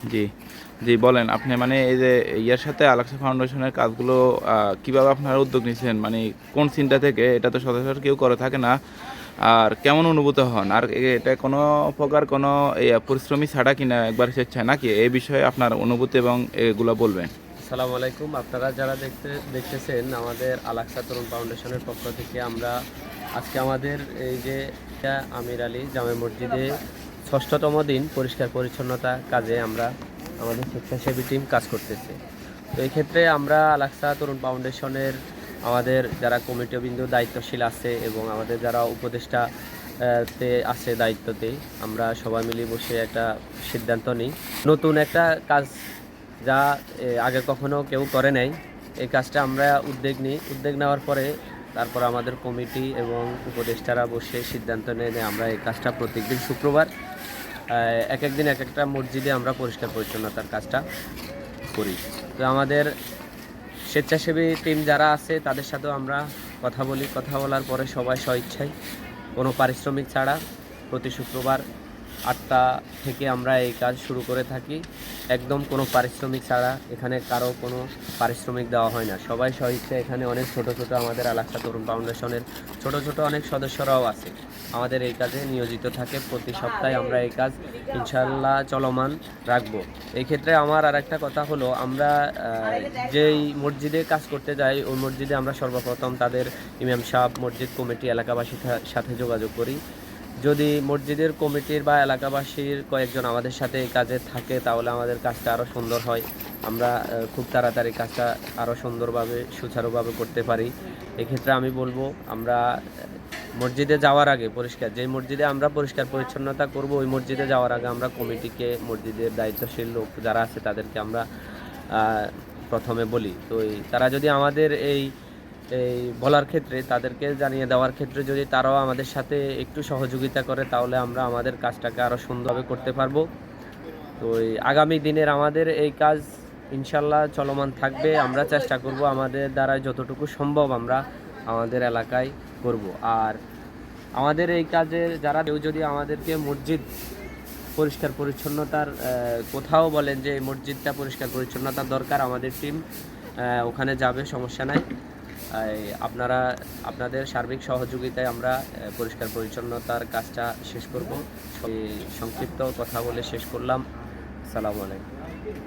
জি জি, বলেন, আপনি মানে এই যে ইয়ার সাথে আলাক্সা ফাউন্ডেশনের কাজগুলো কীভাবে আপনারা উদ্যোগ নিয়েছেন? মানে কোন চিন্তা থেকে? এটা তো সচরাচর কেউ করে থাকে না। আর কেমন অনুভূত হন? আর এটা কোনো প্রকার কোনো পরিশ্রমী ছাড়া কিনা একবার স্বেচ্ছায় নাকি? এই বিষয়ে আপনার অনুভূতি এবং এগুলো বলবেন। আসসালামু আলাইকুম। আপনারা যারা দেখতে, দেখতেছেন আমাদের আলাক্সা তরুণ ফাউন্ডেশনের পক্ষ থেকে আমরা আজকে আমাদের এই যে আমির আলী জামে মসজিদে ষষ্ঠতম দিন পরিষ্কার পরিচ্ছন্নতা কাজে আমরা আমাদের স্বেচ্ছাসেবী টিম কাজ করতেছে। তো এই ক্ষেত্রে আমরা আলাক্সা তরুণ ফাউন্ডেশনের আমাদের যারা কমিটিবৃন্দ দায়িত্বশীল আছে এবং আমাদের যারা উপদেষ্টা, তে আছে দায়িত্বতে, আমরা সবাই মিলে বসে একটা সিদ্ধান্ত নিই। নতুন একটা কাজ যা আগে কখনো কেউ করে নাই। এই কাজটা আমরা উদ্যোগ নিই। উদ্যোগ নেওয়ার পরে তারপর আমাদের কমিটি এবং উপদেষ্টারা বসে সিদ্ধান্ত নেয় যে আমরা এই কাজটা প্রত্যেকদিন শুক্রবার এক একদিন এক একটা মসজিদে আমরা পরিষ্কার পরিচ্ছন্নতার কাজটা করি। তো আমাদের স্বেচ্ছাসেবী টিম যারা আছে, তাদের সাথেও আমরা কথা বলি। কথা বলার পরে সবাই স্বইচ্ছায়। কোনো পারিশ্রমিক ছাড়া প্রতি শুক্রবার আটটা থেকে আমরা এই কাজ শুরু করে থাকি। একদম কোনো পারিশ্রমিক ছাড়া এখানে কারও কোনো পারিশ্রমিক দেওয়া হয় না। সবাই সহিচ্ছে এখানে অনেক ছোট ছোট আমাদের আলাক্সা তরুণ ফাউন্ডেশনের ছোট ছোট অনেক সদস্যরাও আছে। আমাদের এই কাজে নিয়োজিত থাকে। প্রতি সপ্তাহে আমরা এই কাজ ইনশাল্লাহ চলমান রাখব। এই ক্ষেত্রে আমার আর একটা কথা হলো, আমরা যেই মসজিদে কাজ করতে যাই, ওই মসজিদে আমরা সর্বপ্রথম তাদের ইমাম সাহ মসজিদ কমিটি, এলাকাবাসীর সাথে যোগাযোগ করি। যদি মসজিদের কমিটির বা এলাকাবাসীর কয়েকজন আমাদের সাথে এই কাজে থাকে, তাহলে আমাদের কাজটা আরও সুন্দর হয়। আমরা খুব তাড়াতাড়ি কাজটা আরও সুন্দরভাবে, সুচারুভাবে করতে পারি। এক্ষেত্রে আমি বলব, আমরা মসজিদে যাওয়ার আগে পরিষ্কার যে মসজিদে আমরা পরিষ্কার পরিচ্ছন্নতা করব, ওই মসজিদে যাওয়ার আগে আমরা কমিটিকে, মসজিদের দায়িত্বশীল লোক যারা আছে, তাদেরকে আমরা প্রথমে বলি। তো তারা যদি আমাদের এই এই বলার ক্ষেত্রে, তাদেরকে জানিয়ে দেওয়ার ক্ষেত্রে যদি তারাও আমাদের সাথে একটু সহযোগিতা করে, তাহলে আমরা আমাদের কাজটাকে আরও সুন্দরভাবে করতে পারব। তো আগামী দিনের আমাদের এই কাজ ইনশাল্লাহ চলমান থাকবে। আমরা চেষ্টা করব আমাদের দ্বারা যতটুকু সম্ভব আমরা আমাদের এলাকায় করব। আর আমাদের এই কাজে যারা, কেউ যদি আমাদেরকে মসজিদ পরিষ্কার পরিচ্ছন্নতার কোথাও বলেন যে মসজিদটা পরিষ্কার পরিচ্ছন্নতার দরকার, আমাদের টিম ওখানে যাবে, সমস্যা নাই। আপনারা, আপনাদের সার্বিক সহযোগিতায় আমরা পরিষ্কার পরিচ্ছন্নতার কাজটা শেষ করব। সংক্ষিপ্ত কথা বলে শেষ করলাম। সালাম আলাইকুম।